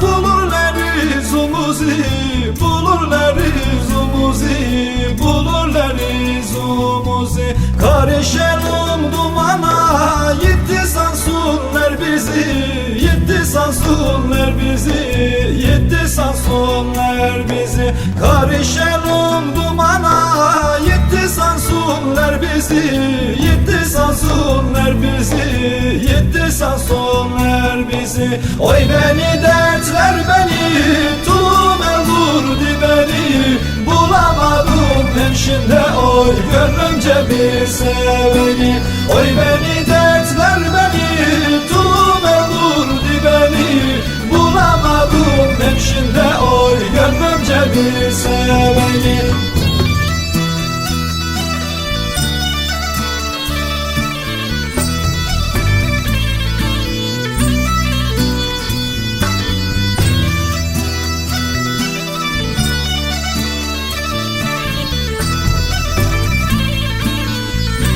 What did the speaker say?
bulurlar izumuzi Bulurlar izumuzi Bulurlar izumuzi Karışalım dumana Yitti sansınlar bizi Yitti sansınlar bizi Yitti sansınlar bizi. Karışalım dumana Yitti sansınlar bizi Yitti sansınlar bizi Yitti sansınlar bizi. Oy beni dertler beni. Tulum vurdu beni Bulamadım hemşinde oy Gönlümce bir seveni. Oy beni